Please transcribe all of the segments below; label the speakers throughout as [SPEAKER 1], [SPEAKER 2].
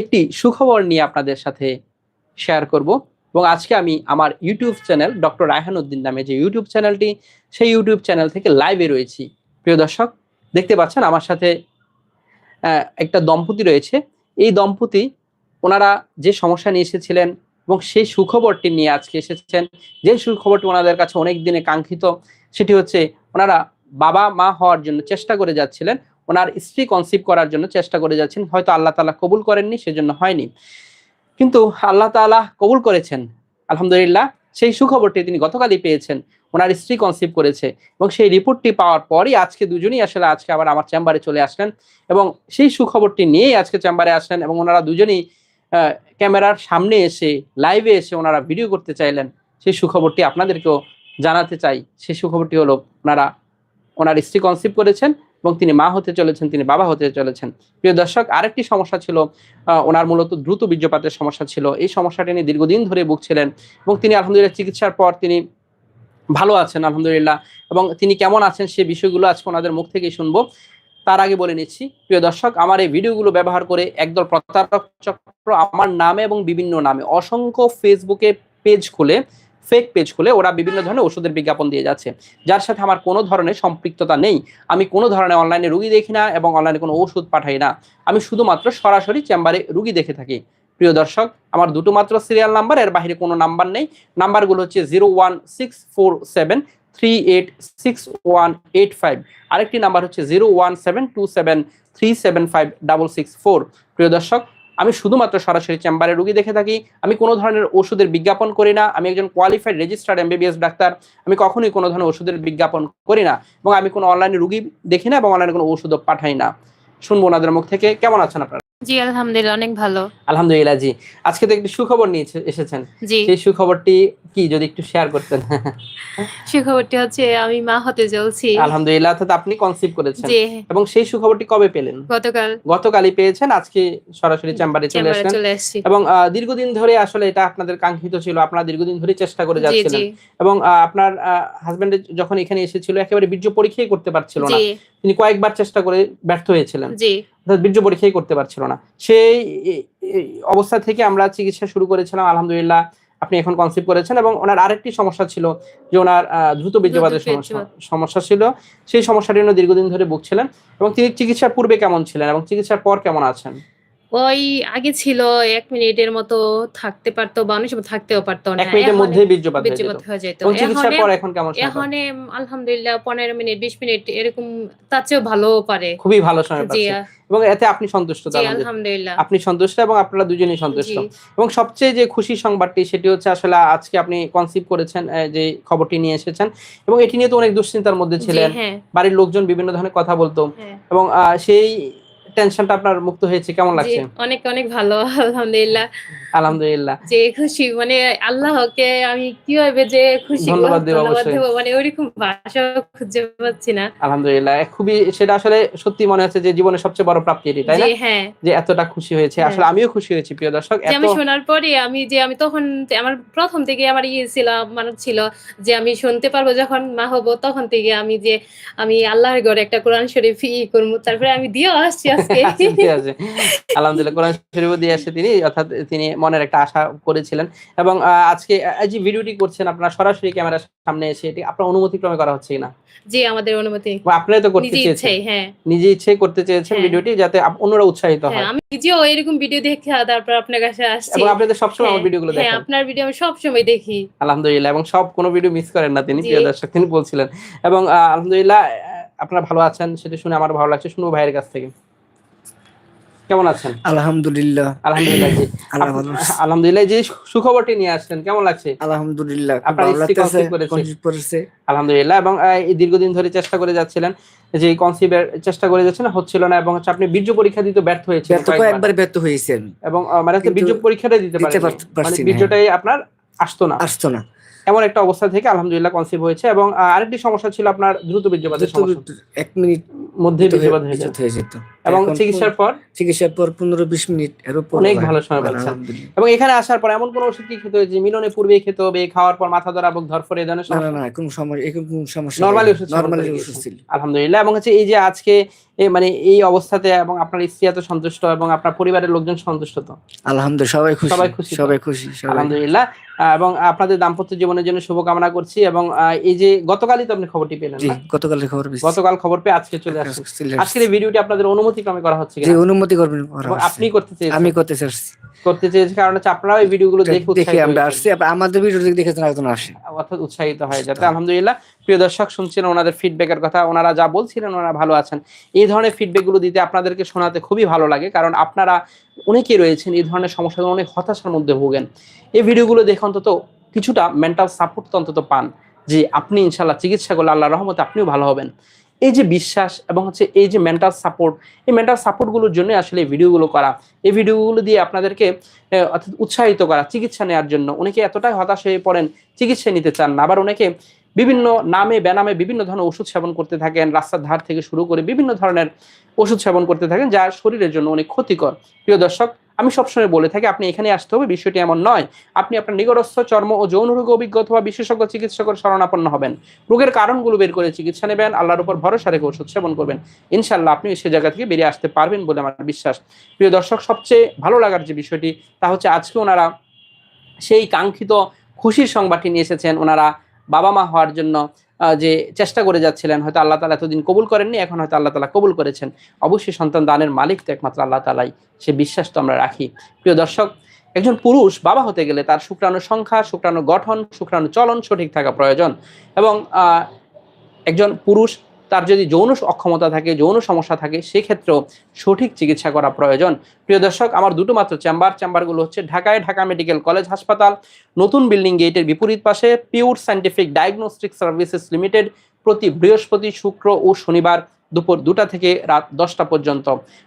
[SPEAKER 1] একটি সুখবর নিয়ে আপনাদের সাথে শেয়ার করব এবং আজকে আমি আমার YouTube channel doctor Raihan Uddin নামে যে ইউটিউব চ্যানেলটি সেই ইউটিউব চ্যানেল থেকে লাইভে রয়েছি। প্রিয় দর্শক, দেখতে পাচ্ছেন আমার সাথে একটা দম্পতি রয়েছে। এই দম্পতি, ওনারা যে সমস্যা নিয়ে এসেছিলেন এবং সেই সুখবরটি নিয়ে আজকে এসেছেন, যে সুখবরটি ওনাদের কাছে অনেক দিনে কাঙ্ক্ষিত, সেটি হচ্ছে ওনারা বাবা মা হওয়ার জন্য চেষ্টা করে যাচ্ছিলেন। ওনার স্ত্রী কনসিভ করার জন্য চেষ্টা করে যাচ্ছেন। হয়তো আল্লাহ তালা কবুল করেননি, সেজন্য হয়নি। কিন্তু আল্লাহ তাআলা কবুল করেছেন। আলহামদুলিল্লাহ, সেই সুখবরটি তিনি গতকালই পেয়েছেন। ওনার স্ত্রী কনসিভ করেছে এবং সেই রিপোর্টটি পাওয়ার পরই আজকে দুজনেই আসলে আজকে আবার আমার চেম্বারে চলে আসলেন এবং সেই সুখবরটি নিয়েই আজকে চেম্বারে আসলেন এবং ওনারা দুজনেই ক্যামেরার সামনে এসে লাইভে এসে ওনারা ভিডিও করতে চাইলেন। সেই সুখবরটি আপনাদেরকেও জানাতে চাই। সেই সুখবরটি হলো ওনারা, ওনার স্ত্রী কনসিভ করেছেন এবং তিনি মা হতে চলেছেন, তিনি বাবা হতে চলেছেন। প্রিয় দর্শক, আরেকটি সমস্যা ছিল ওনার মূলত দ্রুত বীর্যপাতের সমস্যা ছিল। এই সমস্যাটি নিয়ে দীর্ঘদিন ধরে ভুগছিলেন এবং তিনি আলহামদুলিল্লাহ চিকিৎসার পর তিনি ভালো আছেন, আলহামদুলিল্লাহ। এবং তিনি কেমন আছেন সে বিষয়গুলো আজকে ওনাদের মুখ থেকেই শুনব। তার আগে বলে নিচ্ছি, প্রিয় দর্শক, আমার এই ভিডিওগুলো ব্যবহার করে একদল প্রতারক চক্র আমার নামে এবং বিভিন্ন নামে অসংখ্য ফেসবুকে পেজ খুলে ফেক পেজ খুলে ওরা বিভিন্ন ধরনের ওষুধের বিজ্ঞাপন দিয়ে যাচ্ছে। যার সাথে আমার কোনো ধরনের সম্পৃক্ততা নেই। আমি কোনো ধরনের অনলাইনে রুগী দেখি না এবং অনলাইনে কোনো ওষুধ পাঠাই না। আমি শুধুমাত্র সরাসরি চেম্বারে রুগী দেখে থাকি। প্রিয় দর্শক, আমার দুটো মাত্র সিরিয়াল নাম্বার এর বাইরে কোনো নাম্বার নেই। নাম্বারগুলো হচ্ছে zero one six four seven three eight six one eight five আরেকটি নাম্বার হচ্ছে zero one seven two seven three seven five double six four প্রিয় দর্শক আমি শুধুমাত্র সরাসরি চেম্বারে রুগী দেখে থাকি, আমি কোনো ধরনের ওষুধের বিজ্ঞাপন করি না, আমি একজন কোয়ালিফাইড রেজিস্টার্ড এমবিবিএস ডাক্তার, আমি কখনোই কোনো ধরনের ওষুধের বিজ্ঞাপন করি না এবং আমি কোনো অনলাইনে রুগী দেখি না এবং অনলাইনে কোনো ওষুধও পাঠাই না। শুনব ওনাদের মুখ থেকে, কেমন আছেন আপনারা?
[SPEAKER 2] জি আলহামদুলিল্লাহ অনেক ভালো।
[SPEAKER 1] আলহামদুলিল্লাহ জি। আজকে তো একটি সুখবর নিয়ে এসেছেন।
[SPEAKER 2] জি।
[SPEAKER 1] সেই সুখবরটি কি যদি একটু শেয়ার করতেন?
[SPEAKER 2] সুখবরটি হচ্ছে আমি মা হতে চলছি।
[SPEAKER 1] আলহামদুলিল্লাহ অর্থাৎ আপনি কনসিভ করেছেন। এবং সেই সুখবরটি কবে পেলেন?
[SPEAKER 2] গতকাল।
[SPEAKER 1] গতকালই পেয়েছেন আজকে সরাসরি চেম্বারে চলে আসলেন। এবং দীর্ঘদিন ধরে আসলে এটা আপনাদের কাঙ্ক্ষিত ছিল আপনারা দীর্ঘদিন ধরে চেষ্টা করে যাচ্ছিলেন। এবং আপনার হাজবেন্ড যখন এখানে এসেছিল একেবারে বীর্য পরীক্ষাই করতে পারছিল না। তিনি কয়েকবার চেষ্টা করে ব্যর্থ হয়েছিলেন। বীর্য পরীক্ষাই করতে পারছিল না। সেই অবস্থা থেকে আমরা চিকিৎসা শুরু করেছিলাম আলহামদুলিল্লাহ আপনি এখন কনসিভ করেছেন এবং ওনার আরেকটি সমস্যা ছিল যে ওনার দ্রুত বীর্যপাতের সমস্যা সমস্যা ছিল। সেই সমস্যাটি উনি দীর্ঘদিন ধরে ভুগছিলেন এবং তিনি চিকিৎসার পূর্বে কেমন ছিলেন এবং চিকিৎসার পর কেমন আছেন?
[SPEAKER 2] ওই আগে ছিল এক মিনিটের মতো থাকতে পারতো বা অনেক সময় থাকতেও পারতো না।
[SPEAKER 1] এক মিনিটের মধ্যে বীর্যপাত হয়ে যেত। চিকিৎসার পর এখন কেমন
[SPEAKER 2] এখন আলহামদুলিল্লাহ পনেরো মিনিট বিশ মিনিট এরকম তার চেয়েও ভালো পারে।
[SPEAKER 1] খুবই ভালো সময়
[SPEAKER 2] জি
[SPEAKER 1] পাচ্ছেন এবং এতে আপনি সন্তুষ্ট আলহামদুলিল্লাহ। আপনি সন্তুষ্ট এবং আপনারা দুজনেই সন্তুষ্ট। এবং সবচেয়ে যে খুশি সংবাদটি সেটি হচ্ছে আসলে আজকে আপনি কনসিভ করেছেন যে খবরটি নিয়ে এসেছেন। এবং এটি নিয়ে তো অনেক দুশ্চিন্তার মধ্যে ছিলেন।
[SPEAKER 2] হ্যাঁ।
[SPEAKER 1] বাড়ির লোকজন বিভিন্ন ধরনের কথা বলতো।
[SPEAKER 2] হ্যাঁ।
[SPEAKER 1] এবং আহ, সেই টেনশনটা আপনার মুক্ত হয়েছে কেমন লাগছে?
[SPEAKER 2] অনেক অনেক ভালো আলহামদুলিল্লাহ।
[SPEAKER 1] আলহামদুলিল্লাহ।
[SPEAKER 2] যে খুশি মানে আল্লাহকে আমি কীভাবে যে খুশি
[SPEAKER 1] ধন্যবাদ দেব অবশ্যই।
[SPEAKER 2] মানে ওইরকম ভাষা খুঁজে পাচ্ছি না।
[SPEAKER 1] আলহামদুলিল্লাহ খুবই সেটা আসলে সত্যি মনে হচ্ছে যে জীবনের সবচেয়ে বড় প্রাপ্তি এটি তাই না?
[SPEAKER 2] যে হ্যাঁ।
[SPEAKER 1] যে এতটা খুশি হয়েছে
[SPEAKER 2] হ্যাঁ।
[SPEAKER 1] আসলে আমিও খুশি হয়েছি প্রিয় দর্শক
[SPEAKER 2] আমি শোনার পরে আমি যে আমি তখন আমার প্রথম থেকে আমার ইয়ে ছিল মানে ছিল যে আমি শুনতে পারব যখন মা হব তখন থেকে আমি যে আমি আল্লাহর ঘরে একটা কোরআন শরীফ ই করব তারপরে আমি দিয়েও আসছি।
[SPEAKER 1] আলহামদুলিল্লাহ কোরআন শরীফ দিয়ে আসে তিনি অর্থাৎ তিনি মনের একটা আশা করেছিলেন। এবং আজকে যে ভিডিওটি করছেন আপনার সরাসরি ক্যামেরার সামনে এসে এটি আপনার অনুমতি ক্রমে করা হচ্ছে না
[SPEAKER 2] জি আমাদের অনুমতি।
[SPEAKER 1] আপনারাই তো করতে চেয়েছেন।
[SPEAKER 2] হ্যাঁ।
[SPEAKER 1] নিজে ইচ্ছে করতে চেয়েছেন
[SPEAKER 2] হ্যাঁ।
[SPEAKER 1] ভিডিওটি যাতে অন্যরা উৎসাহিত
[SPEAKER 2] হ্যাঁ
[SPEAKER 1] হয়।
[SPEAKER 2] আমি নিজেও এরকম ভিডিও দেখে তারপর আপনার কাছে আসছি।
[SPEAKER 1] এবং সবসময় আমার
[SPEAKER 2] হ্যাঁ,
[SPEAKER 1] ভিডিওগুলো
[SPEAKER 2] হ্যাঁ
[SPEAKER 1] দেখেন।
[SPEAKER 2] আপনার ভিডিও আমি সবসময় দেখি।
[SPEAKER 1] আলহামদুলিল্লাহ এবং সব কোনো ভিডিও মিস করেন না তিনি প্রিয় দর্শক তিনি বলছিলেন। এবং আলহামদুলিল্লাহ আপনারা ভালো আছেন সেটা শুনে আমার ভালো লাগছে শুনব ভাইয়ের কাছ থেকে। কেমন আছেন?
[SPEAKER 3] আলহামদুলিল্লাহ।
[SPEAKER 1] আলহামদুলিল্লাহ জি। আলহামদুলিল্লাহ সুখবরটি নিয়ে আসছেন কেমন লাগছে?
[SPEAKER 3] আলহামদুলিল্লাহ
[SPEAKER 1] আপনার করেছে? আলহামদুলিল্লাহ এবং এই দীর্ঘদিন ধরে চেষ্টা করে যাচ্ছিলেন যে কনসিভের চেষ্টা করে যাচ্ছেন হচ্ছিল না এবং হচ্ছে আপনি বীর্য পরীক্ষা দিতে ব্যর্থ হয়েছেন
[SPEAKER 3] ব্যর্থ কয়েকবার। ব্যর্থ হয়েছে আমি
[SPEAKER 1] এবং মানে বীর্য পরীক্ষাটাই দিতে পারেন মানে বীর্যটাই আপনার আসতো না।
[SPEAKER 3] আসতো না।
[SPEAKER 1] এমন একটা অবস্থা থেকে আলহামদুলিল্লাহ কনসিভ হয়েছে এবং আরেকটি সমস্যা ছিল আপনার দ্রুত বীর্যপাতের সমস্যা।
[SPEAKER 3] এক মিনিট
[SPEAKER 1] মধ্যে বীর্যপাত হয়ে যেত। এবং চিকিৎসার পর
[SPEAKER 3] চিকিৎসার পর পনেরো বিশ মিনিট এর
[SPEAKER 1] অনেক ভালো সময় পাচ্ছেন। এবং এখানে আসার পর এমন কোন ওষুধ কি খেতে হয়েছে? মিলনে পূর্বেই খেতে হবে খাওয়ার পর মাথা ধরা এবং ধরফরে এই ধরনের
[SPEAKER 3] না না কোনো সমস্যা এরকম কোনো সমস্যা
[SPEAKER 1] নরমালি ওষুধ
[SPEAKER 3] নরমালি ওষুধ ছিল।
[SPEAKER 1] আলহামদুলিল্লাহ। এবং হচ্ছে এই যে আজকে মানে এই অবস্থাতে এবং আপনার স্ত্রী এত সন্তুষ্ট এবং আপনার পরিবারের লোকজন সন্তুষ্ট তো?
[SPEAKER 3] আলহামদুলিল্লাহ সবাই খুশি।
[SPEAKER 1] সবাই খুশি
[SPEAKER 3] সবাই খুশি
[SPEAKER 1] আলহামদুলিল্লাহ। এবং আপনাদের দাম্পত্য জীবনের জন্য শুভকামনা করছি এবং এই যে গতকালই তো আপনি খবরটি পেলেন?
[SPEAKER 3] গতকালের খবর
[SPEAKER 1] গতকাল খবর পেয়ে আজকে চলে আসছেন আজকের এই ভিডিওটি আপনাদের অনুমতি ক্রমে করা হচ্ছে কিনা?
[SPEAKER 3] অনুমতি করবেন।
[SPEAKER 1] আপনি করতে চেয়েছেন?
[SPEAKER 3] আমি করতে চাচ্ছি
[SPEAKER 1] করতে চেয়েছি কারণ হচ্ছে আপনারাও এই ভিডিওগুলো দেখে
[SPEAKER 3] দেখে আমরা আসছি আমাদের ভিডিও দেখে একজন আসে।
[SPEAKER 1] অর্থাৎ উৎসাহিত হয় যাতে আলহামদুলিল্লাহ প্রিয় দর্শক শুনছিলেন ওনাদের ফিডব্যাকের কথা। ওনারা যা বলছিলেন ওনারা ভালো আছেন। এই ধরনের ফিডব্যাকগুলো দিতে আপনাদেরকে শোনাতে খুবই ভালো লাগে কারণ আপনারা অনেকেই রয়েছেন এই ধরনের সমস্যা অনেক হতাশার মধ্যে ভোগেন। এই ভিডিওগুলো দেখে অন্তত কিছুটা মেন্টাল সাপোর্ট অন্তত পান যে আপনি ইনশাল্লাহ চিকিৎসা করলে আল্লাহ রহমতে আপনিও ভালো হবেন। এই যে বিশ্বাস এবং হচ্ছে এই যে মেন্টাল সাপোর্ট এই মেন্টাল সাপোর্টগুলোর জন্য আসলে এই ভিডিওগুলো করা। এই ভিডিওগুলো দিয়ে আপনাদেরকে অর্থাৎ উৎসাহিত করা, চিকিৎসা নেওয়ার জন্য। অনেকে এতটাই হতাশ হয়ে পড়েন, চিকিৎসা নিতে চান না। আবার অনেকে বিভিন্ন নামে, বেনামে বিভিন্ন ধরনের ওষুধ সেবন করতে থাকেন, রাস্তার ধার থেকে শুরু করে বিভিন্ন ধরনের ওষুধ সেবন করতে থাকেন, যা শরীরের জন্য অনেক ক্ষতিকর। প্রিয় দর্শক, আমি সবসময় বলে থাকি, আপনি এখানে আসতে হবে, বিষয়টি এমন নয়, আপনি আপনার নিকটস্থ চর্ম ও যৌন রোগ অভিজ্ঞ অথবা বিশেষজ্ঞ চিকিৎসকের শরণাপন্ন হবেন। রোগের কারণগুলো বের করে চিকিৎসা নেবেন, আল্লাহর উপর ভরসা রেখে ওষুধ সেবন করবেন। ইনশাল্লাহ আপনি সে জায়গা থেকে বেরিয়ে আসতে পারবেন বলে আমার বিশ্বাস। প্রিয় দর্শক, সবচেয়ে ভালো লাগার যে বিষয়টি, তা হচ্ছে আজকে ওনারা সেই কাঙ্ক্ষিত খুশির সংবাদটি নিয়ে এসেছেন। ওনারা বাবা মা হওয়ার জন্য যে চেষ্টা করে যাচ্ছিলেন, হয়তো আল্লাহ তালা এতদিন কবুল করেননি, এখন হয়তো আল্লাহ তালা কবুল করেছেন। অবশ্যই সন্তান দানের মালিক তো একমাত্র আল্লাহ তালাই সে বিশ্বাস তো আমরা রাখি। প্রিয় দর্শক, একজন পুরুষ বাবা হতে গেলে তার শুক্রাণু সংখ্যা, শুক্রাণু গঠন, শুক্রাণু চলন সঠিক থাকা প্রয়োজন এবং একজন পুরুষ তার যদি যৌন অক্ষমতা থাকে, যৌন সমস্যা থাকে, সেক্ষেত্রেও সঠিক চিকিৎসা করা প্রয়োজন। প্রিয় দর্শক, আমার দুটো মাত্র চেম্বার, চেম্বারগুলো হচ্ছে ঢাকায় ঢাকা মেডিকেল কলেজ হাসপাতাল, নতুন বিল্ডিং গেটের বিপরীত পাশে pure scientific diagnostic services limited প্রতি বৃহস্পতি, শুক্র ও শনিবার দুপুর দুটা থেকে রাত দশটা পর্যন্ত।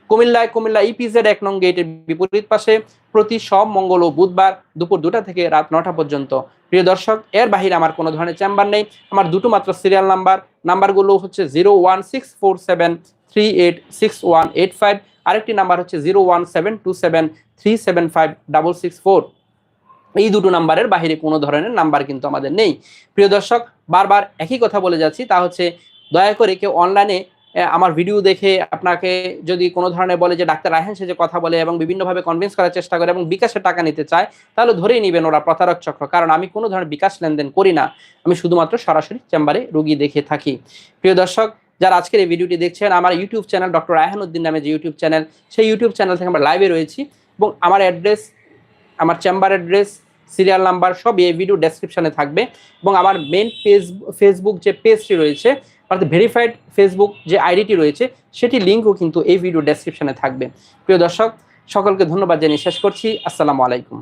[SPEAKER 1] কুমিল্লায় কুমিল্লা ইপিজেড এক নং গেটের বিপরীত পাশে প্রতি সব মঙ্গল ও বুধবার দুপুর দুটা থেকে রাত নটা পর্যন্ত। প্রিয় দর্শক, এর বাহিরে আমার কোনো ধরনের চেম্বার নেই। আমার দুটো মাত্র সিরিয়াল নাম্বার নাম্বারগুলো হচ্ছে zero one six four seven three eight six one eight five আরেকটি নাম্বার হচ্ছে zero one seven two seven three seven five double six four এই দুটো নাম্বারের বাইরে কোনো ধরনের নাম্বার কিন্তু আমাদের নেই। প্রিয় দর্শক, বারবার একই কথা বলে যাচ্ছি। তা হচ্ছে, দয়া করে কেউ অনলাইনে আমার ভিডিও দেখে আপনাকে যদি কোনো ধরনের বলে যে ডাক্তার রাহেন সে যে কথা বলে এবং বিভিন্নভাবে কনভিন্স করার চেষ্টা করে এবং বিকাশে টাকা নিতে চায়, তাহলে ধরেই নেবেন ওরা প্রতারক চক্র। কারণ আমি কোনো ধরনের বিকাশ লেনদেন করি না। আমি শুধুমাত্র সরাসরি চেম্বারে রুগী দেখে থাকি। প্রিয় দর্শক, যারা আজকের এই ভিডিওটি দেখছেন, আমার ইউটিউব চ্যানেল ডক্টর রায়হানুদ্দিন নামে যে ইউটিউব চ্যানেল সেই ইউটিউব চ্যানেল থেকে আমরা লাইভে রয়েছি এবং আমার অ্যাড্রেস আমার চেম্বার অ্যাড্রেস সিরিয়াল নাম্বার সব এই ভিডিও ডেসক্রিপশনে থাকবে এবং আমার মেন পেজ ফেসবুক যে পেজটি রয়েছে অর্থাৎ ভেরিফাইড ফেসবুক যে আইডিটি রয়েছে, সেটি লিঙ্কও কিন্তু এই ভিডিও ডেসক্রিপশনে থাকবে। প্রিয় দর্শক, সকলকে ধন্যবাদ জানিয়ে শেষ করছি। আসসালামু আলাইকুম।